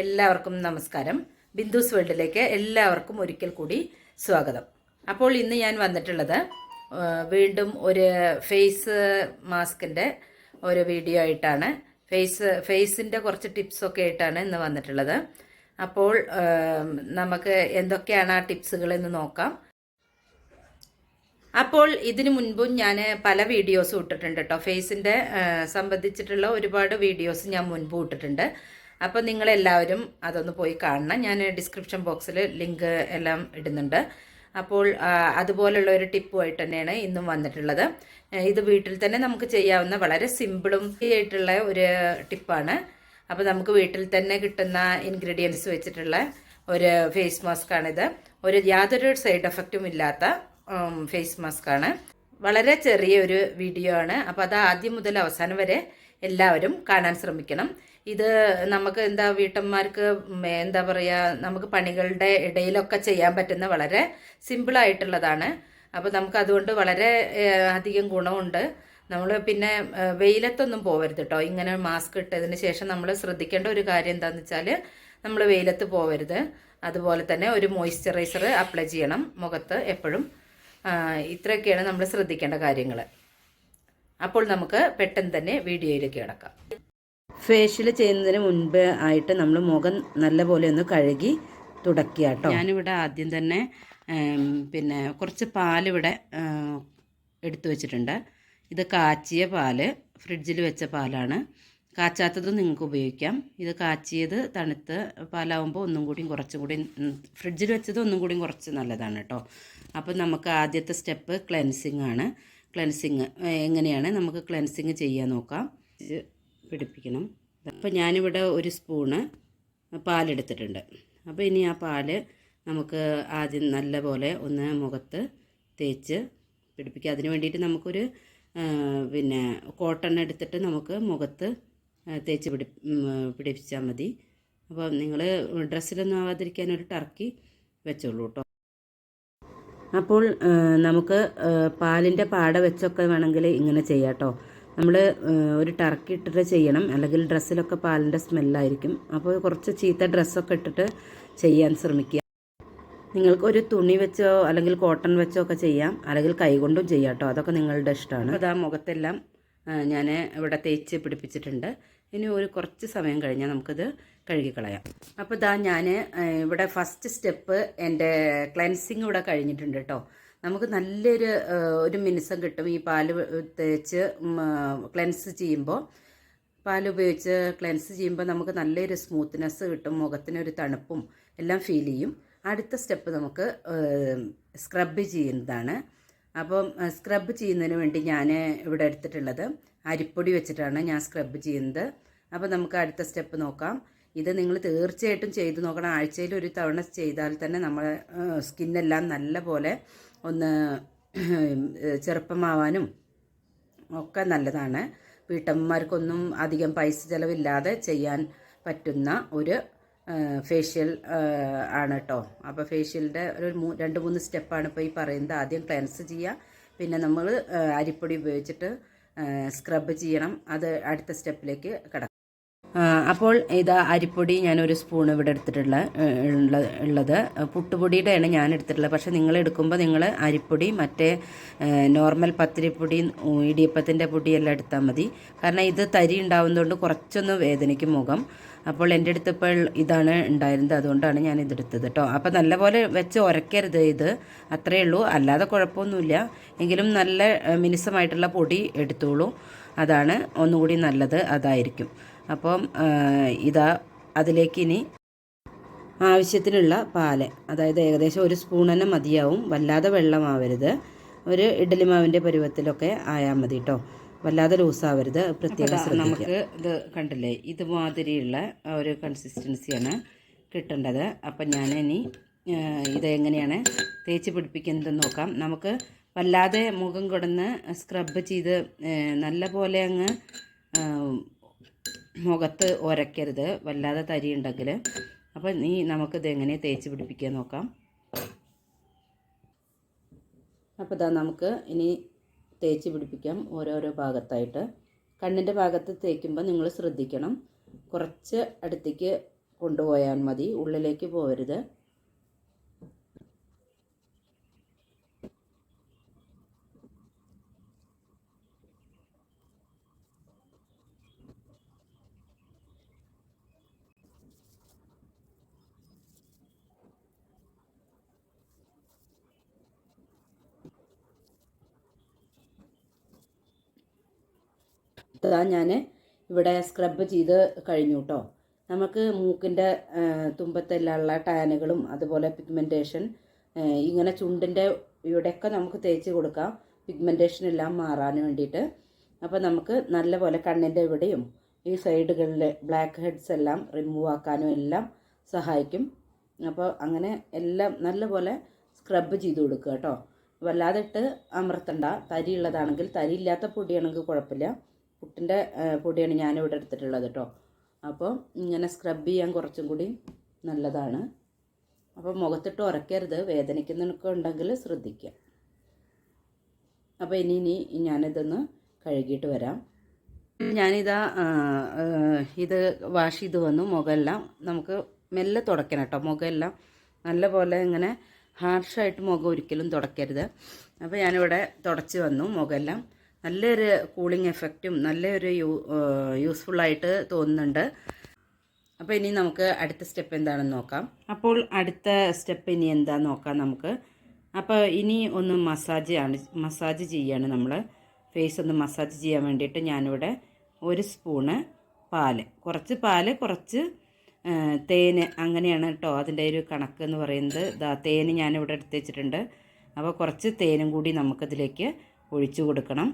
എല്ലാവർക്കും നമസ്കാരം. ബിന്ദുസ് വേൾഡിലേക്ക് എല്ലാവർക്കും ഒരിക്കൽ കൂടി സ്വാഗതം. അപ്പോൾ ഇന്ന് ഞാൻ വന്നിട്ടുള്ളത് വീണ്ടും ഒരു ഫേസ് മാസ്കിന്റെ ഒരു വീഡിയോ ആയിട്ടാണ്. ഫേസ് ഫേസിന്റെ കുറച്ച് ടിപ്സൊക്കെ ആയിട്ടാണ് ഇന്ന് വന്നിട്ടുള്ളത്. അപ്പോൾ നമുക്ക് എന്തൊക്കെയാണ് ആ ടിപ്സുകളെന്ന് നോക്കാം. അപ്പോൾ ഇതിനു മുൻപും ഞാൻ പല വീഡിയോസും ഇട്ടിട്ടുണ്ട് കേട്ടോ. ഫേസിന്റെ സംബന്ധിച്ചിട്ടുള്ള ഒരുപാട് വീഡിയോസ് ഞാൻ മുൻപ് ഇട്ടിട്ടുണ്ട്. അപ്പോൾ നിങ്ങളെല്ലാവരും അതൊന്ന് പോയി കാണണം. ഞാൻ ഡിസ്ക്രിപ്ഷൻ ബോക്സിൽ ലിങ്ക് എല്ലാം ഇടുന്നുണ്ട്. അപ്പോൾ അതുപോലുള്ള ഒരു ടിപ്പുമായിട്ട് തന്നെയാണ് ഇന്നും വന്നിട്ടുള്ളത്. ഇത് വീട്ടിൽ തന്നെ നമുക്ക് ചെയ്യാവുന്ന വളരെ സിമ്പിളും ആയിട്ടുള്ള ഒരു ടിപ്പാണ് അപ്പോൾ നമുക്ക് വീട്ടിൽ തന്നെ കിട്ടുന്ന ഇൻഗ്രീഡിയൻസ് വെച്ചിട്ടുള്ള ഒരു ഫേസ് മാസ്ക് ആണിത്. ഒരു യാതൊരു സൈഡ് എഫക്റ്റും ഇല്ലാത്ത ഫേസ് മാസ്കാണ് വളരെ ചെറിയ ഒരു വീഡിയോ ആണ്. അപ്പോൾ അത് ആദ്യം മുതൽ അവസാനം വരെ എല്ലാവരും കാണാൻ ശ്രമിക്കണം. ഇത് നമുക്ക് എന്താ വീട്ടമ്മമാർക്ക് എന്താ പറയുക നമുക്ക് പണികളുടെ ഇടയിലൊക്കെ ചെയ്യാൻ പറ്റുന്ന വളരെ സിമ്പിളായിട്ടുള്ളതാണ് അപ്പോൾ നമുക്ക് അതുകൊണ്ട് വളരെ അധികം ഗുണമുണ്ട്. നമ്മൾ പിന്നെ വെയിലത്തൊന്നും പോകരുത് കേട്ടോ ഇങ്ങനെ മാസ്ക് ഇട്ടതിന് ശേഷം നമ്മൾ ശ്രദ്ധിക്കേണ്ട ഒരു കാര്യം എന്താണെന്ന് വെച്ചാൽ നമ്മൾ വെയിലത്ത് പോകരുത് അതുപോലെ തന്നെ ഒരു മോയ്സ്ചറൈസർ അപ്ലൈ ചെയ്യണം മുഖത്ത് എപ്പോഴും. ഇത്രയൊക്കെയാണ് നമ്മൾ ശ്രദ്ധിക്കേണ്ട കാര്യങ്ങൾ അപ്പോൾ നമുക്ക് പെട്ടെന്ന് തന്നെ വീഡിയോയിലേക്ക് കിടക്കാം. ഫേഷ്യൽ ചെയ്യുന്നതിന് മുൻപ് ആയിട്ട് നമ്മൾ മുഖം നല്ലപോലെ ഒന്ന് കഴുകി തുടക്കുക കേട്ടോ. ഞാനിവിടെ ആദ്യം തന്നെ പിന്നെ കുറച്ച് പാലിവിടെ എടുത്തു വെച്ചിട്ടുണ്ട്. ഇത് കാച്ചിയ പാൽ ഫ്രിഡ്ജിൽ വെച്ച പാലാണ്. കാച്ചാത്തത് നിങ്ങൾക്ക് ഉപയോഗിക്കാം. ഇത് കാച്ചിയത് തണുത്ത് പാലാവുമ്പോൾ ഒന്നും കൂടിയും കുറച്ചും കൂടി ഫ്രിഡ്ജിൽ വെച്ചത് ഒന്നും കൂടിയും കുറച്ച് നല്ലതാണ് കേട്ടോ. അപ്പോൾ നമുക്ക് ആദ്യത്തെ സ്റ്റെപ്പ് ക്ലെൻസിങ് ആണ് ക്ലെൻസിങ് എങ്ങനെയാണ് നമുക്ക് ക്ലെൻസിങ് ചെയ്യാൻ നോക്കാം. പിടിപ്പിക്കണം. അപ്പോൾ ഞാനിവിടെ ഒരു സ്പൂണ് പാലെടുത്തിട്ടുണ്ട്. അപ്പോൾ ഇനി ആ പാൽ നമുക്ക് ആദ്യം നല്ലപോലെ ഒന്ന് മുഖത്ത് തേച്ച് പിടിപ്പിക്കുക അതിന് വേണ്ടിയിട്ട് നമുക്കൊരു പിന്നെ കോട്ടൺ എടുത്തിട്ട് നമുക്ക് മുഖത്ത് തേച്ച് പിടി പിടിപ്പിച്ചാൽ മതി. അപ്പോൾ നിങ്ങൾ ഡ്രസ്സിലൊന്നും ആവാതിരിക്കാൻ ഒരു ടർക്കി വെച്ചോളൂ കേട്ടോ അപ്പോൾ നമുക്ക് പാലിന്റെ പാട വെച്ചൊക്കെ വേണമെങ്കിൽ ഇങ്ങനെ ചെയ്യാം കേട്ടോ നമ്മൾ ഒരു ടർക്കി ഇട്ടിട്ട് ചെയ്യണം. അല്ലെങ്കിൽ ഡ്രസ്സിലൊക്കെ പാലിന്റെ സ്മെല്ലായിരിക്കും. അപ്പോൾ കുറച്ച് ചീത്ത ഡ്രസ്സൊക്കെ ഇട്ടിട്ട് ചെയ്യാൻ ശ്രമിക്കുക. നിങ്ങൾക്കൊരു തുണി വെച്ചോ അല്ലെങ്കിൽ കോട്ടൺ വെച്ചോ ഒക്കെ ചെയ്യാം. അല്ലെങ്കിൽ കൈകൊണ്ടും ചെയ്യാം കേട്ടോ അതൊക്കെ നിങ്ങളുടെ ഇഷ്ടമാണ് അതാ മുഖത്തെല്ലാം ഞാൻ ഇവിടെ തേച്ച് പിടിപ്പിച്ചിട്ടുണ്ട്. ഇനി ഒരു കുറച്ച് സമയം കഴിഞ്ഞാൽ നമുക്കിത് കഴുകിക്കളയാം അപ്പോൾ ഇതാ ഞാൻ ഇവിടെ ഫസ്റ്റ് സ്റ്റെപ്പ് എന്റെ ക്ലെൻസിങ് ഇവിടെ കഴിഞ്ഞിട്ടുണ്ട് കേട്ടോ നമുക്ക് നല്ലൊരു ഒരു മിനുസം കിട്ടും. ഈ പാൽ തേച്ച് ക്ലെൻസ് ചെയ്യുമ്പോൾ പാൽ ഉപയോഗിച്ച് ക്ലെൻസ് ചെയ്യുമ്പോൾ നമുക്ക് നല്ലൊരു സ്മൂത്ത്നെസ് കിട്ടും മുഖത്തിനൊരു തണുപ്പും എല്ലാം ഫീൽ ചെയ്യും. അടുത്ത സ്റ്റെപ്പ് നമുക്ക് സ്ക്രബ് ചെയ്യുന്നതാണ്. അപ്പം സ്ക്രബ് ചെയ്യുന്നതിന് വേണ്ടി ഞാൻ ഇവിടെ എടുത്തിട്ടുള്ളത് അരിപ്പൊടി വെച്ചിട്ടാണ് ഞാൻ സ്ക്രബ് ചെയ്യുന്നത്. അപ്പോൾ നമുക്ക് അടുത്ത സ്റ്റെപ്പ് നോക്കാം. ഇത് നിങ്ങൾ തീർച്ചയായിട്ടും ചെയ്ത് നോക്കണം. ആഴ്ചയിൽ ഒരു തവണ ചെയ്താൽ തന്നെ നമ്മളെ സ്കിന്നെല്ലാം നല്ല പോലെ ഒന്ന് ചെറുപ്പമാവാനും ഒക്കെ നല്ലതാണ്. വീട്ടമ്മമാർക്കൊന്നും അധികം പൈസ ചിലവില്ലാതെ ചെയ്യാൻ പറ്റുന്ന ഒരു ഫേഷ്യൽ ആണ് കേട്ടോ അപ്പോൾ ഫേഷ്യലിന്റെ ഒരു രണ്ട് മൂന്ന് സ്റ്റെപ്പാണ് ഇപ്പോൾ ഈ പറയുന്നത്. ആദ്യം ക്ലെൻസ് ചെയ്യുക. പിന്നെ നമ്മൾ അരിപ്പൊടി ഉപയോഗിച്ചിട്ട് സ്ക്രബ് ചെയ്യണം. അത് അടുത്ത സ്റ്റെപ്പിലേക്ക് കിടക്കും. അപ്പോൾ ഇത് അരിപ്പൊടി ഞാനൊരു സ്പൂൺ ഇവിടെ എടുത്തിട്ടുള്ള ഉള്ളത്. പുട്ടുപൊടിയുടെയാണ് ഞാൻ എടുത്തിട്ടുള്ളത്. പക്ഷേ നിങ്ങൾ എടുക്കുമ്പോൾ നിങ്ങൾ അരിപ്പൊടി മറ്റേ നോർമൽ പത്തിരിപ്പൊടി ഇടിയപ്പത്തിന്റെ പൊടിയെല്ലാം എടുത്താൽ മതി. കാരണം ഇത് തരി ഉണ്ടാവുന്നതുകൊണ്ട് കുറച്ചൊന്ന് വേദനയ്ക്ക് മുഖം. അപ്പോൾ എന്റെ അടുത്ത് ഇപ്പോൾ ഇതാണ് ഉണ്ടായിരുന്നത്. അതുകൊണ്ടാണ് ഞാൻ ഇതെടുത്തത് കേട്ടോ. അപ്പോൾ നല്ലപോലെ വെച്ച് ഉരയ്ക്കരുത് ഇത്. അത്രയേ ഉള്ളൂ. അല്ലാതെ കുഴപ്പമൊന്നുമില്ല. എങ്കിലും നല്ല മിനുസമായിട്ടുള്ള പൊടി എടുത്തോളൂ. അതാണ് ഒന്നുകൂടി നല്ലത്. അതായിരിക്കും. അപ്പം ഇതാ അതിലേക്ക് ഇനി ആവശ്യത്തിനുള്ള പാൽ. അതായത് ഏകദേശം ഒരു സ്പൂൺ തന്നെ മതിയാവും. വല്ലാതെ വെള്ളമാവരുത്. ഒരു ഇഡ്ഡലി മാവിന്റെ പരുവത്തിലൊക്കെ ആയാൽ മതി കേട്ടോ വല്ലാതെ ലൂസാവരുത്. പ്രത്യേകം നമുക്ക് ഇത് കണ്ടില്ലേ? ഇതുമാതിരിയുള്ള ഒരു കൺസിസ്റ്റൻസിയാണ് കിട്ടേണ്ടത്. അപ്പം ഞാൻ ഇനി ഇത് എങ്ങനെയാണ് തേച്ച് പിടിപ്പിക്കുന്നതെന്ന് നോക്കാം. നമുക്ക് വല്ലാതെ മുഖം കൊടുന്ന് സ്ക്രബ് ചെയ്ത് നല്ല പോലെ അങ്ങ് മുഖത്ത് ഉരയ്ക്കരുത് വല്ലാതെ തരി ഉണ്ടെങ്കിൽ അപ്പം നീ നമുക്കിത് എങ്ങനെ തേച്ച് പിടിപ്പിക്കാൻ നോക്കാം. അപ്പോൾ ഇതാ നമുക്ക് ഇനി തേച്ച് പിടിപ്പിക്കാം ഓരോരോ ഭാഗത്തായിട്ട്. കണ്ണിന്റെ ഭാഗത്ത് തേക്കുമ്പോൾ നിങ്ങൾ ശ്രദ്ധിക്കണം. കുറച്ച് അടുത്തേക്ക് കൊണ്ടുപോയാൽ മതി ഉള്ളിലേക്ക് പോകരുത് ഇതാ ഞാൻ ഇവിടെ സ്ക്രബ് ചെയ്ത് കഴിഞ്ഞു കേട്ടോ നമുക്ക് മൂക്കിന്റെ തുമ്പത്തെല്ലാമുള്ള ടാനുകളും അതുപോലെ പിഗ്മെന്റേഷൻ ഇങ്ങനെ ചുണ്ടിന്റെ ഇവിടെയൊക്കെ നമുക്ക് തേച്ച് കൊടുക്കാം. പിഗ്മെന്റേഷൻ എല്ലാം മാറാൻ വേണ്ടിയിട്ട്. അപ്പോൾ നമുക്ക് നല്ലപോലെ കണ്ണിന്റെ ഇവിടെയും ഈ സൈഡുകളിലെ ബ്ലാക്ക് ഹെഡ്സ് എല്ലാം റിമൂവ് ആക്കാനും എല്ലാം സഹായിക്കും. അപ്പോൾ അങ്ങനെ എല്ലാം നല്ലപോലെ സ്ക്രബ് ചെയ്ത് കൊടുക്കുക കേട്ടോ വല്ലാതെ ഇട്ട് അമർത്തണ്ട. തരി ഉള്ളതാണെങ്കിൽ തരി ഇല്ലാത്ത പൊടിയാണെങ്കിൽ കുഴപ്പമില്ല. പുട്ടിന്റെ പൊടിയാണ് ഞാനിവിടെ എടുത്തിട്ടുള്ളത് കേട്ടോ. അപ്പോൾ ഇങ്ങനെ സ്ക്രബ് ചെയ്യാൻ കുറച്ചും കൂടി നല്ലതാണ്. അപ്പോൾ മുഖത്തിട്ട് ഉറക്കരുത് വേദനിക്കുന്നതൊക്കെ ഉണ്ടെങ്കിൽ ശ്രദ്ധിക്കുക. അപ്പോൾ ഇനി ഇനി ഞാനിതൊന്ന് കഴുകിയിട്ട് വരാം. ഞാനിതാ ഇത് വാഷ് ചെയ്ത് വന്നു. മുഖമെല്ലാം നമുക്ക് മെല്ലെ തുടക്കണം കേട്ടോ. മുഖമെല്ലാം നല്ല പോലെ ഇങ്ങനെ ഹാർഷായിട്ട് മുഖം ഒരിക്കലും തുടക്കരുത് അപ്പോൾ ഞാനിവിടെ തുടച്ച് വന്നു മുഖമെല്ലാം. നല്ലൊരു കൂളിംഗ് എഫക്റ്റും നല്ലൊരു യൂ യൂസ്ഫുള്ളായിട്ട് തോന്നുന്നുണ്ട്. അപ്പോൾ ഇനി നമുക്ക് അടുത്ത സ്റ്റെപ്പ് എന്താണെന്ന് നോക്കാം. അപ്പോൾ അടുത്ത സ്റ്റെപ്പ് ഇനി എന്താണെന്ന് നോക്കാം നമുക്ക്. അപ്പോൾ ഇനി ഒന്ന് മസാജ് ആണ് മസാജ് ചെയ്യാണ് നമ്മൾ ഫേസ് ഒന്ന് മസാജ് ചെയ്യാൻ വേണ്ടിയിട്ട് ഞാനിവിടെ ഒരു സ്പൂണ് പാൽ. കുറച്ച് പാൽ കുറച്ച് തേന് അങ്ങനെയാണ് കേട്ടോ അതിന്റെ ഒരു കണക്ക് എന്ന് പറയുന്നത്. ഇതാ തേന് ഞാനിവിടെ എടുത്ത് വെച്ചിട്ടുണ്ട്. അപ്പോൾ കുറച്ച് തേനും കൂടി നമുക്കതിലേക്ക് ഒഴിച്ചു കൊടുക്കണം.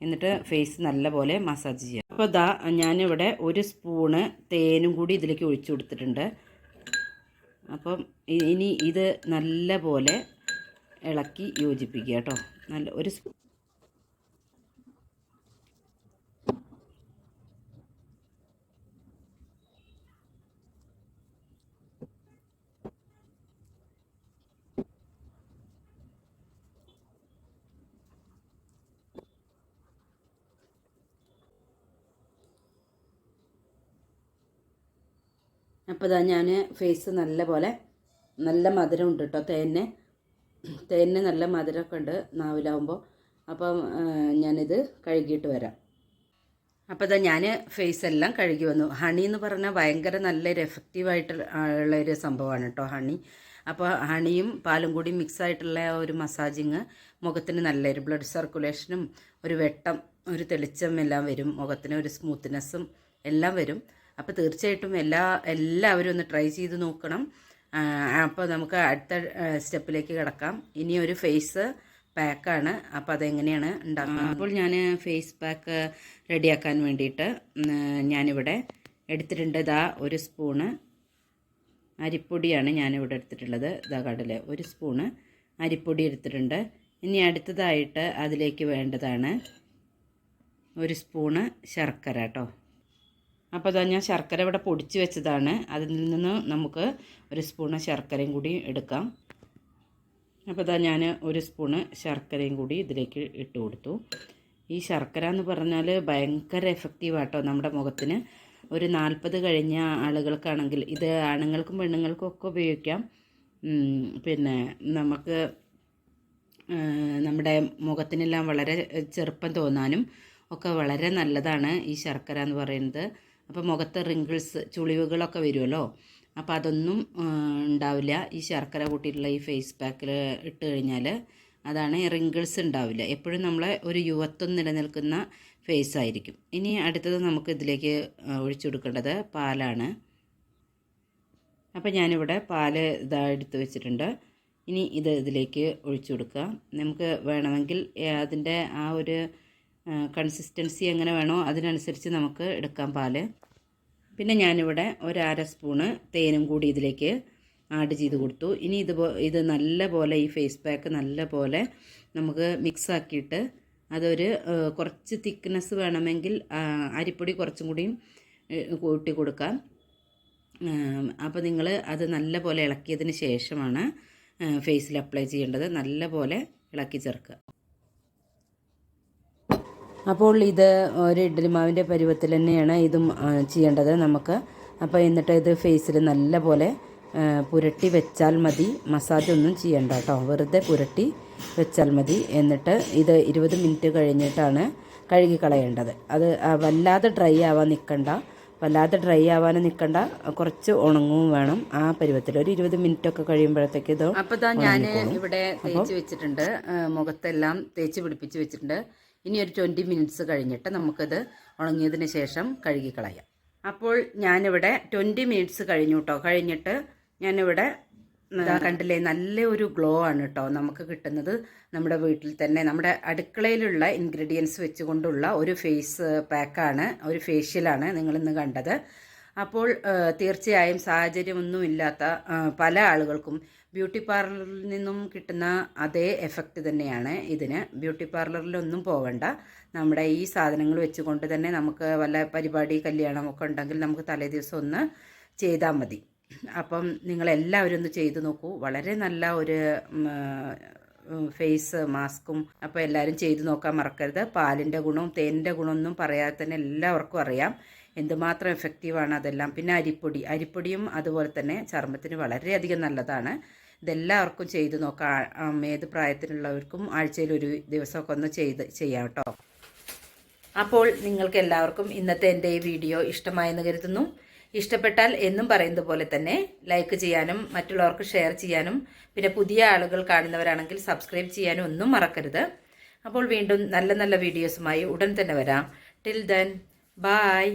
എന്നിട്ട് ഫേസ് നല്ലപോലെ മസാജ് ചെയ്യാം. അപ്പോൾ ദാ ഞാനിവിടെ ഒരു സ്പൂണ് തേനും കൂടി ഇതിലേക്ക് ഒഴിച്ചു കൊടുത്തിട്ടുണ്ട്. അപ്പം ഇനി ഇത് നല്ലപോലെ ഇളക്കി യോജിപ്പിക്കുക കേട്ടോ. നല്ല ഒരു അപ്പോൾ ഇതാ ഞാൻ ഫേസ് നല്ല പോലെ നല്ല മധുരം ഉണ്ട് കേട്ടോ തേന്നെ തേന്നെ നല്ല മധുരമൊക്കെ ഉണ്ട് നാവിലാവുമ്പോൾ അപ്പം ഞാനിത് കഴുകിയിട്ട് വരാം. അപ്പോൾ ഇതാ ഞാൻ ഫേസ് എല്ലാം കഴുകി വന്നു. ഹണി എന്ന് പറഞ്ഞാൽ ഭയങ്കര നല്ലൊരു എഫക്റ്റീവായിട്ട് ഉള്ളൊരു സംഭവമാണ് കേട്ടോ ഹണി. അപ്പോൾ ഹണിയും പാലും കൂടി മിക്സ് ആയിട്ടുള്ള ഒരു മസാജിങ് മുഖത്തിന് നല്ലൊരു ബ്ലഡ് സർക്കുലേഷനും ഒരു വെട്ടം ഒരു തെളിച്ചം എല്ലാം വരും. മുഖത്തിന് ഒരു സ്മൂത്ത്നെസ്സും എല്ലാം വരും. അപ്പോൾ തീർച്ചയായിട്ടും എല്ലാ എല്ലാവരും ഒന്ന് ട്രൈ ചെയ്ത് നോക്കണം. അപ്പോൾ നമുക്ക് അടുത്ത സ്റ്റെപ്പിലേക്ക് കിടക്കാം. ഇനി ഒരു ഫേസ് പാക്കാണ് അപ്പോൾ അതെങ്ങനെയാണ് ഉണ്ടാക്കുക അപ്പോൾ ഞാൻ ഫേസ് പാക്ക് റെഡിയാക്കാൻ വേണ്ടിയിട്ട് ഞാനിവിടെ എടുത്തിട്ടുണ്ട്. ഇതാ ഒരു സ്പൂണ് അരിപ്പൊടിയാണ് ഞാനിവിടെ എടുത്തിട്ടുള്ളത്. ഇതാ കടൽ. ഒരു സ്പൂണ് അരിപ്പൊടി എടുത്തിട്ടുണ്ട്. ഇനി അടുത്തതായിട്ട് അതിലേക്ക് വേണ്ടതാണ് ഒരു സ്പൂണ് ശർക്കര കേട്ടോ അപ്പോൾ അതാ ഞാൻ ശർക്കര ഇവിടെ പൊടിച്ച് വെച്ചതാണ്. അതിൽ നിന്ന് നമുക്ക് ഒരു സ്പൂണ് ശർക്കരയും കൂടി എടുക്കാം. അപ്പോൾ ഇതാ ഞാൻ ഒരു സ്പൂണ് ശർക്കരയും കൂടി ഇതിലേക്ക് ഇട്ട് കൊടുത്തു. ഈ ശർക്കര എന്ന് പറഞ്ഞാൽ ഭയങ്കര എഫക്റ്റീവ് ആട്ടോ നമ്മുടെ മുഖത്തിന്. ഒരു നാൽപ്പത് കഴിഞ്ഞ ആളുകൾക്കാണെങ്കിൽ ഇത് ആണുങ്ങൾക്കും പെണ്ണുങ്ങൾക്കും ഒക്കെ ഉപയോഗിക്കാം. പിന്നെ നമുക്ക് നമ്മുടെ മുഖത്തിനെല്ലാം വളരെ ചെറുപ്പം തോന്നാനും ഒക്കെ വളരെ നല്ലതാണ് ഈ ശർക്കര എന്ന് പറയുന്നത്. അപ്പോൾ മുഖത്ത് റിങ്കിൾസ് ചുളിവുകളൊക്കെ വരുമല്ലോ. അപ്പോൾ അതൊന്നും ഉണ്ടാവില്ല. ഈ ശർക്കര കൂട്ടിയിട്ടുള്ള ഈ ഫേസ് പാക്കിൽ ഇട്ട് കഴിഞ്ഞാൽ അതാണ് റിങ്കിൾസ് ഉണ്ടാവില്ല. എപ്പോഴും നമ്മളെ ഒരു യുവത്വം നിലനിൽക്കുന്ന ഫേസ് ആയിരിക്കും. ഇനി അടുത്തത് നമുക്ക് ഇതിലേക്ക് ഒഴിച്ചു കൊടുക്കേണ്ടത് പാലാണ്. അപ്പോൾ ഞാനിവിടെ പാൽ ഇതാ എടുത്ത് വെച്ചിട്ടുണ്ട്. ഇനി ഇത് ഇതിലേക്ക് ഒഴിച്ചു കൊടുക്കുക. നമുക്ക് വേണമെങ്കിൽ അതിന്റെ ആ ഒരു കൺസിസ്റ്റൻസി എങ്ങനെ വേണോ അതിനനുസരിച്ച് നമുക്ക് എടുക്കാം പാൽ. പിന്നെ ഞാനിവിടെ ഒരു അര സ്പൂണ് തേനും കൂടി ഇതിലേക്ക് ആഡ് ചെയ്ത് കൊടുത്തു. ഇനി ഇത് ഇത് നല്ല പോലെ ഈ ഫേസ് പാക്ക് നല്ല പോലെ നമുക്ക് മിക്സ് ആക്കിയിട്ട് അതൊരു കുറച്ച് തിക്നെസ് വേണമെങ്കിൽ അരിപ്പൊടി കുറച്ചും കൂടിയും കൂട്ടി കൊടുക്കാം. അപ്പോൾ നിങ്ങൾ അത് നല്ല പോലെ ഇളക്കിയതിന് ശേഷമാണ് ഫേസിൽ അപ്ലൈ ചെയ്യേണ്ടത്. നല്ല പോലെ ഇളക്കി ചേർക്കുക. അപ്പോൾ ഇത് ഒരു ഇഡ്ഡലി മാവിന്റെ പരുവത്തിൽ തന്നെയാണ് ഇതും ചെയ്യേണ്ടത് നമുക്ക്. അപ്പോൾ എന്നിട്ട് ഇത് ഫേസിൽ നല്ല പോലെ പുരട്ടി വെച്ചാൽ മതി. മസാജ് ഒന്നും ചെയ്യണ്ട കേട്ടോ. വെറുതെ പുരട്ടി വെച്ചാൽ മതി. എന്നിട്ട് ഇത് ഇരുപത് മിനിറ്റ് കഴിഞ്ഞിട്ടാണ് കഴുകി കളയേണ്ടത്. അത് വല്ലാതെ ഡ്രൈ ആവാൻ നിൽക്കണ്ട വല്ലാതെ ഡ്രൈ ആവാനും നിൽക്കണ്ട കുറച്ച് ഉണങ്ങും വേണം ആ പരുവത്തിൽ. ഒരു ഇരുപത് മിനിറ്റ് ഒക്കെ കഴിയുമ്പോഴത്തേക്ക് ഇത് അപ്പോൾ ഞാൻ ഇവിടെ തേച്ച് വെച്ചിട്ടുണ്ട്. മുഖത്തെല്ലാം തേച്ച് പിടിപ്പിച്ച് വെച്ചിട്ടുണ്ട്. ഇനി ഒരു ട്വന്റി മിനിറ്റ്സ് കഴിഞ്ഞിട്ട് നമുക്കത് ഉണങ്ങിയതിന് ശേഷം കഴുകിക്കളയാം. അപ്പോൾ ഞാനിവിടെ ട്വന്റി മിനിറ്റ്സ് കഴിഞ്ഞു കേട്ടോ കഴിഞ്ഞിട്ട് ഞാനിവിടെ കണ്ടില്ലേ നല്ല ഒരു ഗ്ലോ ആണ് കേട്ടോ നമുക്ക് കിട്ടുന്നത് നമ്മുടെ വീട്ടിൽ തന്നെ. നമ്മുടെ അടുക്കളയിലുള്ള ഇൻഗ്രീഡിയൻസ് വെച്ചുകൊണ്ടുള്ള ഒരു ഫേസ് പാക്കാണ് ഒരു ഫേഷ്യലാണ് നിങ്ങളിന്ന് കണ്ടത്. അപ്പോൾ തീർച്ചയായും സാഹചര്യമൊന്നുമില്ലാത്ത പല ആളുകൾക്കും ബ്യൂട്ടി പാർലറിൽ നിന്നും കിട്ടുന്ന അതേ എഫക്റ്റ് തന്നെയാണ് ഇതിന്. ബ്യൂട്ടി പാർലറിലൊന്നും പോകണ്ട നമ്മുടെ ഈ സാധനങ്ങൾ വെച്ചുകൊണ്ട് തന്നെ നമുക്ക് വല്ല പരിപാടി കല്യാണമൊക്കെ ഉണ്ടെങ്കിൽ നമുക്ക് തലേ ദിവസം ഒന്ന് ചെയ്താൽ മതി. അപ്പം നിങ്ങളെല്ലാവരും ഒന്ന് ചെയ്തു നോക്കൂ. വളരെ നല്ല ഒരു ഫേസ് മാസ്കും അപ്പോൾ എല്ലാവരും ചെയ്തു നോക്കാൻ മറക്കരുത്. പാലിന്റെ ഗുണവും തേനിന്റെ ഗുണമൊന്നും പറയാതെ തന്നെ എല്ലാവർക്കും അറിയാം. എന്തുമാത്രം എഫക്റ്റീവാണ് അതെല്ലാം. പിന്നെ അരിപ്പൊടി. അരിപ്പൊടിയും അതുപോലെ തന്നെ ചർമ്മത്തിന് വളരെയധികം നല്ലതാണ്. ഇതെല്ലാവർക്കും ചെയ്ത് നോക്കാം. ഏത് പ്രായത്തിലുള്ളവർക്കും ആഴ്ചയിൽ ഒരു ദിവസമൊക്കെ ഒന്ന് ചെയ്ത് ചെയ്യാം കേട്ടോ. അപ്പോൾ നിങ്ങൾക്ക് എല്ലാവർക്കും ഇന്നത്തെ എന്റെ ഈ വീഡിയോ ഇഷ്ടമായെന്ന് കരുതുന്നു. ഇഷ്ടപ്പെട്ടാൽ എന്നും പറയുന്നത് പോലെ തന്നെ ലൈക്ക് ചെയ്യാനും മറ്റുള്ളവർക്ക് ഷെയർ ചെയ്യാനും പിന്നെ പുതിയ ആളുകൾ കാണുന്നവരാണെങ്കിൽ സബ്സ്ക്രൈബ് ചെയ്യാനും ഒന്നും മറക്കരുത്. അപ്പോൾ വീണ്ടും നല്ല നല്ല വീഡിയോസുമായി ഉടൻ തന്നെ വരാം. Till then bye